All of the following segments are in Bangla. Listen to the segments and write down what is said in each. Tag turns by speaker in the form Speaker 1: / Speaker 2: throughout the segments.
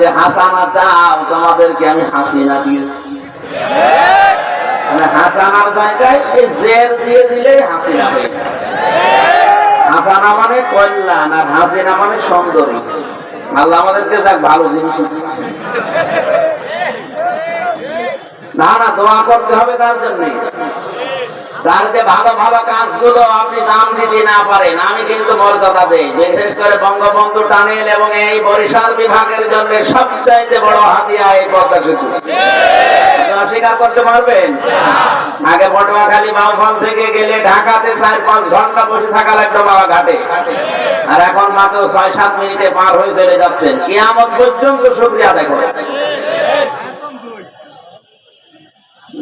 Speaker 1: যে, হাসানা চাও তোমাদেরকে আমি হাসিনা দিয়েছি মানে হাসানার জায়গায় জের দিয়ে হাসিনা হয়ে হাসানা মানে কল্যাণ আর হাসিনা মানে আল্লাহ আমাদেরকে যাক ভালো জিনিস না না, দোয়া করতে হবে তার জন্য। তার ভালো ভালো কাজগুলো আপনি দাম দিতে না পারেন, আমি কিন্তু মর্যাদা দেই। বিশেষ করে বঙ্গবন্ধু টানেল এবং এই বরিশাল বিভাগের জন্য সবচাইতে বড় হাতিয়া এই পদ্মা অস্বীকার করতে পারবেন? আগে পটুয়াখালী বাউফল থেকে গেলে ঢাকাতে চার পাঁচ ঘণ্টা বসে থাকা লাগতো বাবা ঘাটে। আর এখন মাত্র ছয় সাত মিনিটে পার হয়ে চলে যাচ্ছেন। কিয়ামত পর্যন্ত শুক্রিয়া দেখো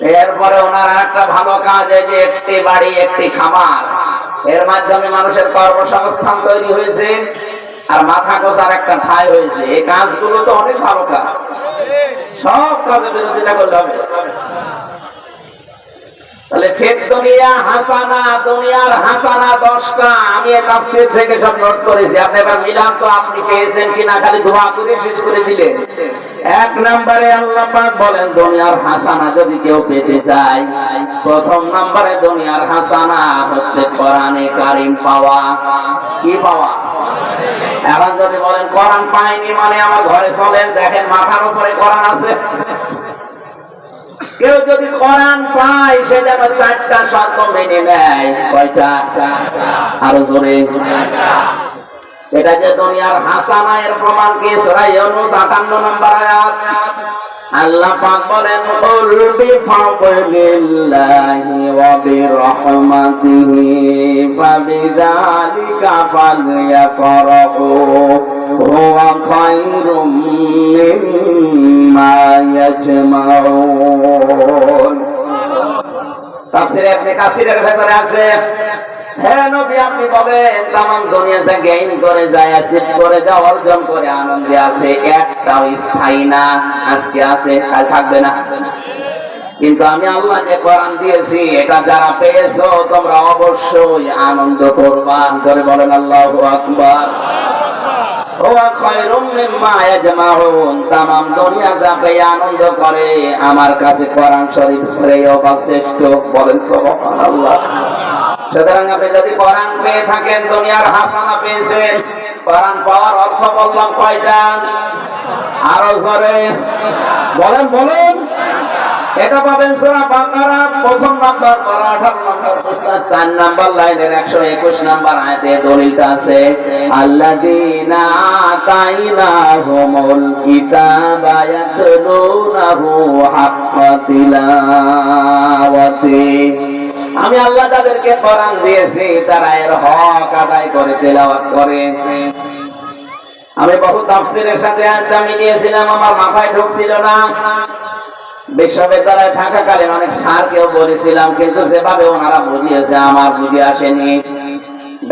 Speaker 1: এরপরে ওনার একটা ভালো কাজ যে একটি বাড়ি, একটি খামার। এর মাধ্যমে মানুষের কর্মসংস্থান তৈরি হয়েছে আর মাথা গোসার একটা ঠাই হয়েছে। এই কাজগুলো তো অনেক ভালো কাজ। সব কাজে বিরোধিতা করলে হবে। তাহলে ফেক দুনিয়া হাসানা, দুনিয়ার হাসানা দশটা, আমি তাফসীর থেকে সব নোট করেছি। আপনি এবার মিলান তো আপনি পেয়েছেন কিনা, খালি দোয়া করে শেষ করে দিলেন। এক নম্বরে আল্লাহ পাক বলেন, দুনিয়ার হাসানা যদি কেউ পেতে চায়, প্রথম নম্বরে দুনিয়ার হাসানা হচ্ছে কোরআনে কারিম পাওয়া। কি পাওয়া? এখন যদি বলেন, কোরআন পাইনি মানে আমার ঘরে চলেন, দেখেন মাথার উপরে কোরআন আছে। কেউ যদি কোরআন পায়, সে যেন চারটা শর্ত মেনে নেয়। কয়টা? আরও জোরে। এটা যে দুনিয়ার হাসানায়ের প্রমাণ কি? সরাই অনুষ আটান্ন নম্বর আয়াত। আল্লাহ পাক বলেন কুল বিফাদলিল্লাহি ওয়া বিরহমাতিহি, ফাবিযালিকা ফালইফরাহু হুয়া খায়রুম মিম্মা ইয়াজমাউন. তাফসীরে ইবনে কাসিরের ভেতরে আছে করে করে করে কিন্তু আমি আল্লাহ যে কোরআন দিয়েছি, এটা যারা তোমরা অবশ্যই আনন্দ ধরে বলেন, আল্লাহু করে, আমার কাছে কোরআন শরীফ শ্রেয় বা শ্রেষ্ঠ, বলেন সুবহানাল্লাহ। সুতরাং আপনি যদি পেয়ে থাকেন, দুনিয়ার হাসানা পেয়েছেন পাওয়ার অর্থ বললাম কয়টা? আরও বলেন, বলুন। এটা পাবেন প্রথম নাম্বার 18 নম্বর পৃষ্ঠা 4 নাম্বার লাইনের 121 নাম্বার আয়াতে দলিলটা আছে, আল্লাযীনা আমি আল্লাহ তাদেরকে কোরআন দিয়েছি, তারা এর হক আদায় করে, তেলাওয়াত করে। আমি বহু তাফসীরের সাথে আয়াতটা মিলিয়েছিলাম আমার মাথায় ঢুকছিল না। বিশ্ববিদ্যালয়ে থাকাকালীন অনেক স্যারকেও বলেছিলাম, কিন্তু যেভাবে ওনারা বুঝিয়েছে, আমার বুঝে আসেনি।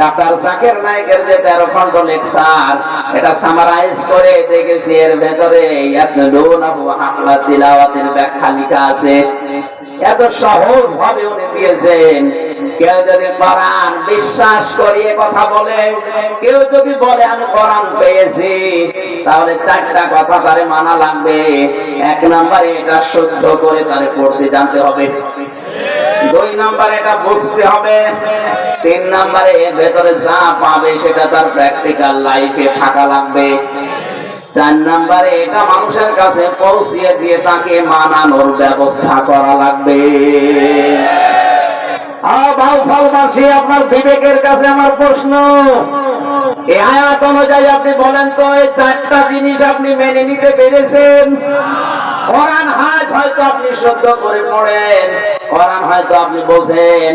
Speaker 1: ডাক্তার জাকির নায়কের যে তেরো খন্ড লেকচার এটা সামারাইজ করে দেখেছি, এর ভেতরে ব্যাখ্যা লেখা আছে। এত সহজ ভাবে উনি দিয়েছেন। কেউ যদি কোরআন বিশ্বাস করিয়ে কথা বলে, কেউ যদি বলে, আমি কোরআন পেয়েছি তাহলে চারটা কথা তারে মানা লাগবে। এক নম্বরে, এটা শুদ্ধ করে তারে পড়তে জানতে হবে। দুই নাম্বার, এটা বুঝতে হবে। তিন নাম্বারে, এর ভেতরে যা পাবে সেটা তার প্র্যাকটিক্যাল লাইফে থাকা লাগবে। চার নাম্বারে এটা মানুষের কাছে পৌঁছিয়ে দিয়ে তাকে মানানোর ব্যবস্থা করা লাগবে। আপনার বিবেকের কাছে আমার প্রশ্ন। এই আয়াত অনুযায়ী আপনি বলেন তো, এই চারটা জিনিস আপনি মেনে নিতে পেরেছেন? কোরআন হাজ হয়তো আপনি সহ্য করে পড়েন, কোরআন হয়তো আপনি বোঝেন।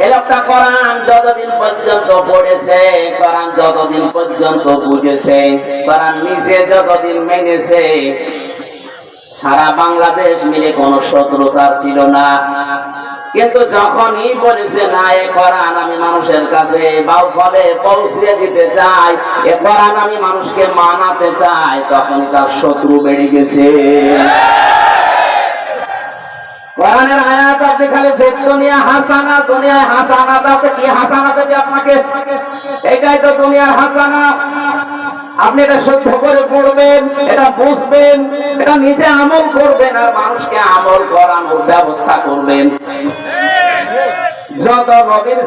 Speaker 1: লোকটা কোরআন যতদিন পর্যন্ত পড়েছে, কোরআন যতদিন পর্যন্ত বুঝেছে, কোরআন নিজে যতদিন মেনেছে, সারা বাংলাদেশ মিলে কোন শত্রুতা ছিল না। কিন্তু যখনই বলেছে, না, এ কোরআন আমি মানুষের কাছে বাউ ফলে পৌঁছে দিতে চাই, এ কোরআন আমি মানুষকে মানাতে চাই, তখনই তার শত্রু বেড়ে গেছে। কোরআনের আয়াত আপনি খালি দুনিয়া, হাসানা দুনিয়ায় হাসানা, তাতে কি হাসানা দেবে আপনাকে? এটাই তো দুনিয়ার হাসানা। আপনি এটা সহ্য করে পড়বেন, এটা বুঝবেন, এটা নিজে আমল করবেন আর মানুষকে আমল করানোর ব্যবস্থা করবেন। যত নবীর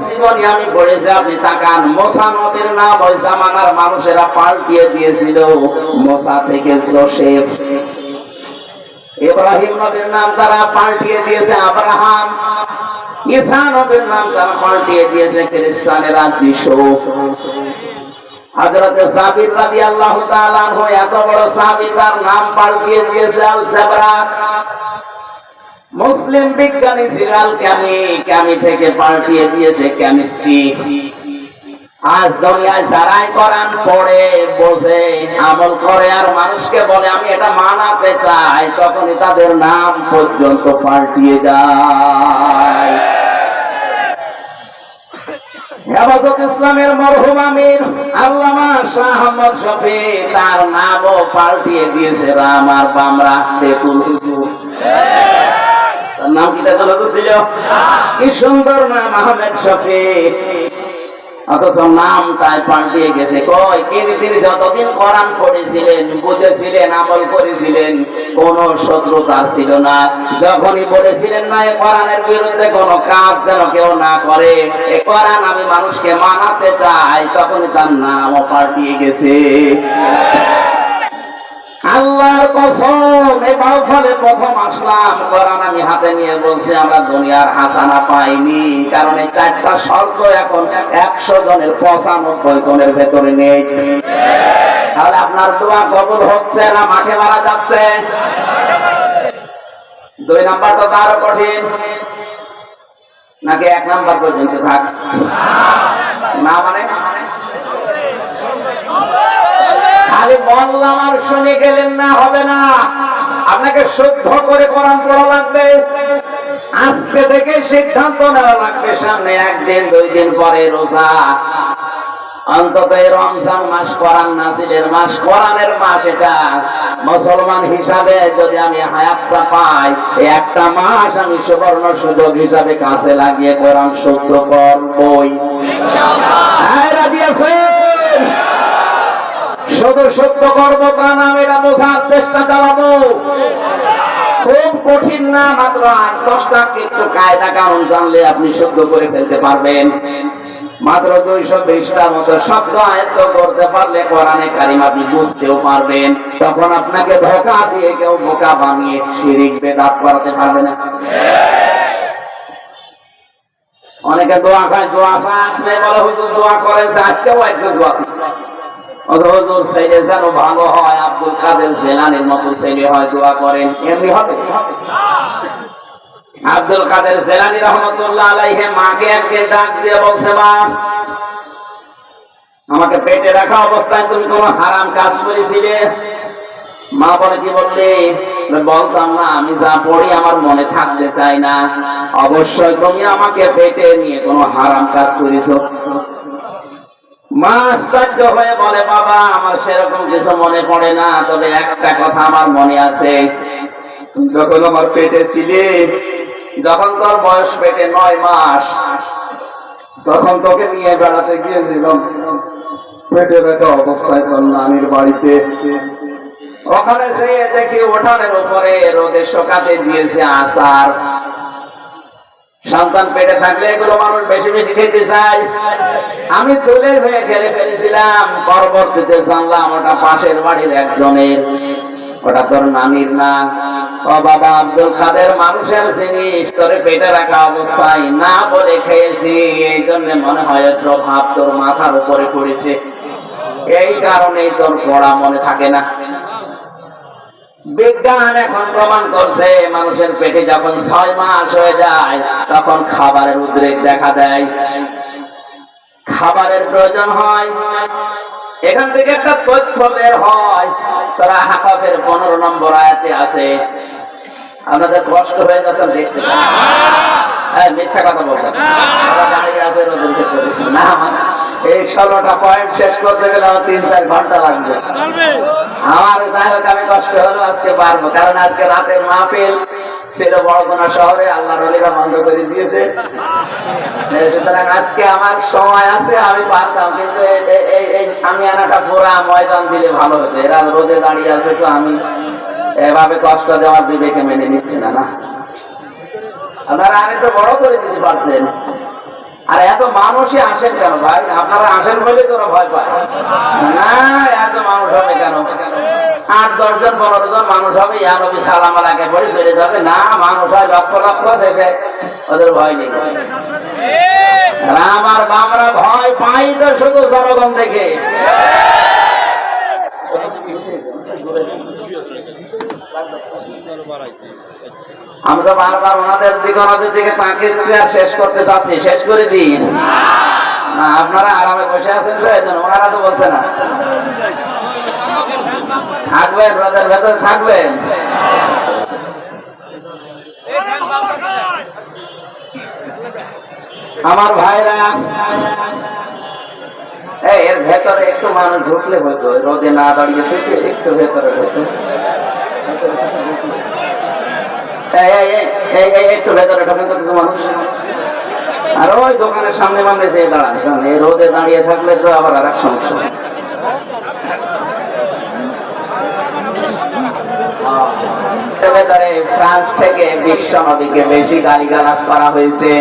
Speaker 1: আমি পড়েছি, আপনি তাকান মোসা নবীর নাম ওই জামানার মানুষেরা পাল্টিয়ে দিয়েছিল। মোসা থেকে জোসেফ ইব্রাহিম নবীর নাম তারা পাল্টিয়ে দিয়েছে আব্রাহাম। ঈসা নবীর নাম তারা পাল্টিয়ে দিয়েছে, খ্রিস্টানেরা যিশু। হযরত সাবির রাদিয়াল্লাহু তাআলা আনহু এত বড় সাহাবী নাম পাল্টিয়ে দিয়েছে আল জাবরাক মুসলিম বিজ্ঞানী ছিল কামি কামি থেকে পাল্টিয়ে দিয়েছে কেমিস্ট্রি। আজ দুনিয়ায় যারাই কোরআন পড়ে বোঝে আমল করে আর মানুষকে বলে আমি এটা মানাতে চাই তখনই তাদের নাম পর্যন্ত পাল্টিয়ে যায়। হেফাজত ইসলামের মরহুম আমির আল্লামা শাহ আহমদ শফি তার নামও পাল্টিয়ে দিয়েছে রাম আর বামরা তেতুল হুজুর তার নাম কি তেতুল হুজুর ছিল? কি সুন্দর নাম আহমেদ শফি। অথচ নাম তাই পাল্টিয়ে গেছে। কই, তিনি তিনি যতদিন কোরআন পড়েছিলেন, বুঝেছিলেন, আমল করেছিলেন, কোন শত্রুতা ছিল না। যখনই বলেছিলেন না কোরআনের বিরুদ্ধে কোন কাজ যেন কেউ না করে, এ কোরআন আমি মানুষকে মানাতে চাই, তখনই তার নামও পাল্টিয়ে গেছে। আল্লাহর কসম এই বাউফলে প্রথম আসলাম। কোরআন আমি হাতে নিয়ে বলছি, আমরা দুনিয়ার হাসানা পাইনি। কারণ এই চারটা শর্ত এখন একশো জনের, পঁচানব্বই জনের ভেতরে নেই। তাহলে আপনার দোয়া কবুল হচ্ছে না, মাঠে মারা যাচ্ছে? দুই নাম্বারটা তো আরও কঠিন। নাকি এক নাম্বার পর্যন্ত থাক? না মানে? খালি বললাম আর শুনে গেলেন না, হবে না। আপনাকে শুদ্ধ করে কোরআন পড়া লাগবে। আজকে থেকে সিদ্ধান্ত নেওয়া লাগবে, সামনে একদিন, দুই দিন পরে রোজা। অন্তত রমজান মাস কোরআন নাসিলের মাস, কোরআনের মাস এটা। মুসলমান হিসাবে যদি আমি হায়াতটা পাই একটা মাস আমি সুবর্ণ সুযোগ হিসাবে কাছে লাগিয়ে কোরআন শুদ্ধ করবই। হ্যাঁ রাজি আছেন শুধু সত্য কর্ম প্রাণ আমি এটা বোঝার চেষ্টা চালাবো। খুব কঠিন না, মাত্র আট, দশটা একটু কায়দা কানুন জানলে আপনি শুদ্ধ করে ফেলতে পারবেন। মাত্র দুইশো বিশটার মতো শব্দ আয়ত্ত করতে পারলে কোরআনে কারিম আপনি বুঝতেও পারবেন। তখন আপনাকে ধোকা দিয়ে কেউ বোকা বানিয়ে শিরিক, বেদাত করাতে পারবে না। অনেকে দোয়া খায়, দোয়া আসলে বলে, হুজুর, দোয়া করেছে আজকেও আজকে দোয়া হুজুর যেন ভালো হয়, আব্দুল কাদের জেলানির মতো হয়, দোয়া করেন, এমনি হবে? আব্দুল কাদের জেলানি রহমতুল্লাহ আলাইহে মাকে ডাক দিয়ে বলছে, মা, আমাকে পেটে রাখা অবস্থায় তুমি কোন হারাম কাজ করেছিলে? মা বলে, কি বললে? বলতাম না, আমি যা পড়ি আমার মনে থাকতে চাই না। অবশ্যই তুমি আমাকে পেটে নিয়ে কোনো হারাম কাজ করেছ। হয়ে বলে, বাবা, আমার সেরকম কিছু মনে পড়ে না, তবে একটা কথা আমার মনে আছে। যখন আমার পেটে ছিলে, যখন তোর বয়স পেটে নয় মাস, তখন তোকে নিয়ে বেড়াতে গিয়েছিলাম। পেটে অবস্থায় তোর নানির বাড়িতে। ওখানে সে দেখি ওঠানের উপরে রোদে শোকাতে দিয়েছে আসার সন্তান পেটে থাকলে এগুলো মানুষ বেশি বেশি খেতে চায়। আমি তুলে হয়ে খেলে ফেলেছিলাম, পরবর্তীতে জানলাম ওটা পাশের বাড়ির একজনের। ওটা তোর নানির না। ও বাবা আব্দুল কাদের মানুষের জিনিস, তোরে পেটে রাখা অবস্থায় না বলে খেয়েছি, এই জন্য মনে হয় প্রভাব তোর মাথার উপরে পড়েছে। এই কারণেই তোর পড়া মনে থাকে না। বিজ্ঞান এখন প্রমাণ করছে মানুষের পেটে যখন ছয় মাস হয়ে যায় তখন খাবারের উদ্রেক দেখা দেয়। খাবারের প্রয়োজন হয়। এখান থেকে একটা তথ্য বের হয় সারা হাকাফের পনেরো নম্বর আয়াতে আছে। আপনাদের কষ্ট হয়ে যাচ্ছেন দেখতে হ্যাঁ মিথ্যা কথা বলছেন দাঁড়িয়ে আছে রোদের। না মানে এই ষোলোটা পয়েন্ট শেষ করতে গেলে আমার তিন চার ঘণ্টা লাগবে। আমার যাই হোক আমি কষ্ট হলো আজকে পারব। কারণ আজকে রাতের মাহফিল ছিল বড়গোনা শহরে আল্লাহ রলিরা বন্ধ করে দিয়েছে। সুতরাং আজকে আমার সময় আছে আমি পারতাম কিন্তু এই সামিয়ানাটা পুরা ময়দান দিলে ভালো হতো। এরা রোদে দাঁড়িয়ে আছে তো আমি এভাবে কষ্ট দেওয়ার বিবেকে মেনে নিচ্ছি না না। আপনারা আমি তো বড় করে দিতে পারতেন। আর এত মানুষই আসেন কেন ভাই? আপনারা আসেন বলে তোরা ভয় পায়। না, এত মানুষ হবে কেন? আট, দশজন, পনেরো জন মানুষ হবে, ইয়া নবী সালাম আলাকে পরে চলে যাবে। না, মানুষ হয় লক্ষ লক্ষ, শেষে ওদের ভয় নেই। আমার বামরা ভয় পাই তো শুধু জনগণ দেখে। আমি তো বারবার ওনাদের দিকে আর শেষ করতে শেষ করে না, আপনারা আরামে বসে আছেন তো ওনারা তো বলছে না। থাকবেন ভেতরে থাকবেন। আমার ভাইরা এর ভেতরে একটু মানুষ ঢুকলে হয়তো রোদে না দাঁড়িয়ে থেকে একটু ভেতরে হতো আর ওই দোকানের সামনে মামলে কারণ এই রোদে দাঁড়িয়ে থাকলে তো আবার আর এক সমস্যা। ফ্রান্স থেকে বিশ্ব নদীকে বেশি গালিগালাজ করা হয়েছে।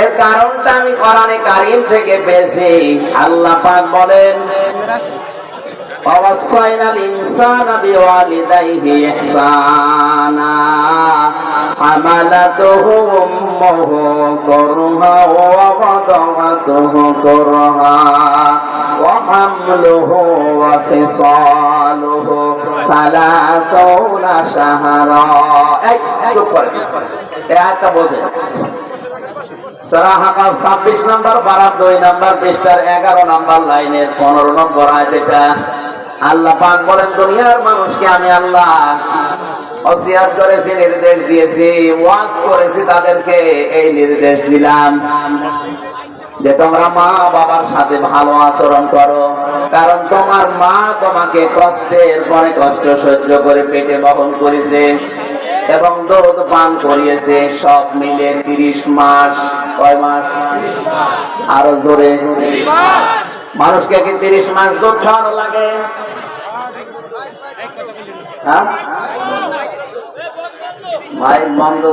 Speaker 1: এর কারণটা আমি কোরআনে কারিম থেকে পেয়েছি। আল্লাহ পাক বলেন ووصينا الإنسان بوالديه إحسانا حملته أمه كرها ووضعته كرها وحمله وفصاله ثلاثون شهرا এই চুপ করে এই আয়াতটা বোঝেন সারা হাকাম ছাব্বিশ নম্বর বারাত দুই নম্বর পৃষ্ঠার এগারো নম্বর লাইনের পনেরো নম্বর আয়াত এটা আল্লাহ পাক বলেন, দুনিয়ার মানুষকে আমি আল্লাহ অসিয়াত করেছি, নির্দেশ দিয়েছি, ওয়াজ করেছি তাদেরকে এই নির্দেশ দিলাম। যে তোমরা মা বাবার সাথে ভালো আচরণ করো, কারণ তোমার মা তোমাকে কষ্টের পরে কষ্ট সহ্য করে পেটে বহন করেছে এবং দুধ পান করিয়েছে, সব মিলে তিরিশ মাস। কয় মাস? আরও জোরে। মানুষকে কি তিরিশ মাস দুধ খাওয়ানো লাগে? হ্যাঁ? ভাই মন্দ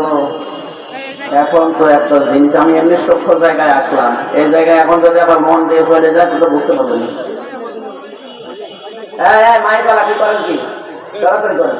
Speaker 1: এখন তো একটা জিনিস আমি এমনি সূক্ষ্ম জায়গায় আসলাম। এই জায়গায় এখন যদি আবার মন দিয়ে চলে যায় তো বুঝতে পারব না। এই, এই, মাইক ওয়ালা কি করেন কি? তাড়াতাড়ি করেন।